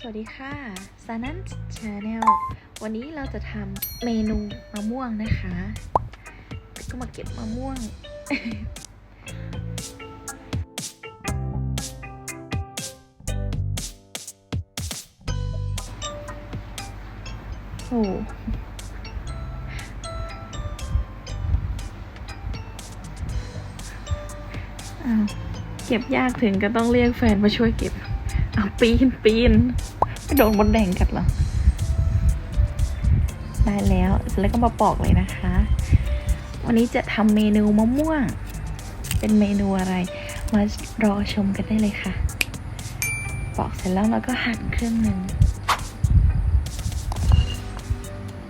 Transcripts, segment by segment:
สวัสดีค่ะซานันชาแนลวันนี้เราจะทำเมนูมะม่วงนะคะ ก็มาเก็บมะม่วง โอ้เก็บยากถึงก็ต้องเรียกแฟนมาช่วยเก็บ เอาปีนปีนไปโดนมดแดงกัดเหรอ ได้แล้วเสร็จแล้วก็มาปอกเลยนะคะ วันนี้จะทำเมนูมะม่วง เป็นเมนูอะไร มารอชมกันได้เลยค่ะ ปอกเสร็จแล้วเราก็หั่นครึ่งหนึ่ง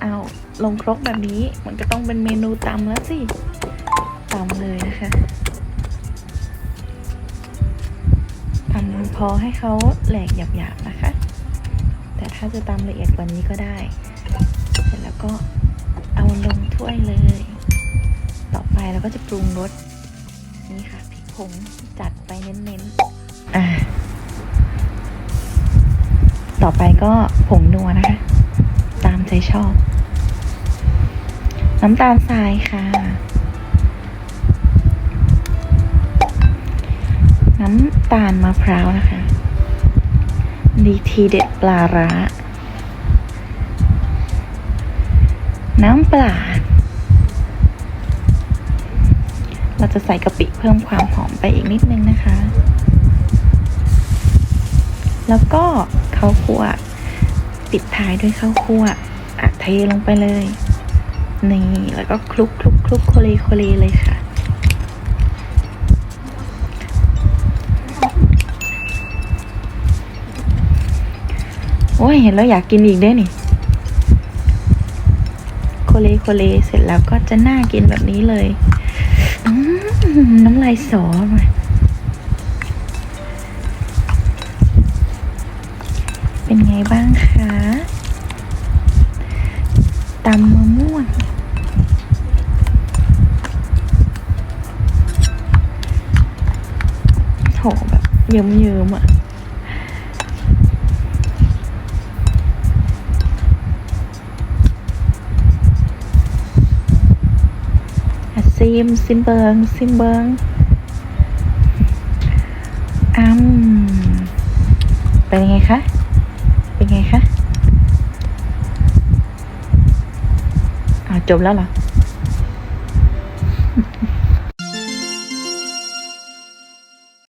เอาลงครกแบบนี้มันก็ต้องเป็นเมนูตำแล้วสิตำเลยนะคะ พอให้เขาแหลกหยาบๆนะคะ แต่ถ้าจะตำละเอียดกว่านี้ก็ได้ เสร็จแล้วก็เอาลงถ้วยเลย ต่อไปเราก็จะปรุงรสนี่ค่ะพริกผงจัดไปเน้นๆอ่าต่อไปก็ผงนัวนะคะ ตามใจชอบ น้ำตาลทรายค่ะำตาลมะพร้าวนะคะดีทีเด็ดปลาร้า น้ำปลา เราจะใส่กะปิเพิ่มความหอมไปอีกนิดนึงนะคะ แล้วก็ข้าวคั่วปิดท้ายด้วยข้าวคั่วอะเทลงไปเลย นี่ แล้วก็คลุกคลุกคลุกโคเลโคเลเลยค่ะ โอ้ยเห็นแล้วอยากกินอีกได้นี่โคเลโคเลเสร็จแล้วก็จะน่ากินแบบนี้เลยอืมน้ำลายสอมาเป็นไงบ้างคะตำมะม่วงโถแบบเยิ้มๆอะ ซิมซิมเบิงซิมเบิงอืมเป็นยังไงคะ เป็นไงคะ อ่าจบแล้วเหรอ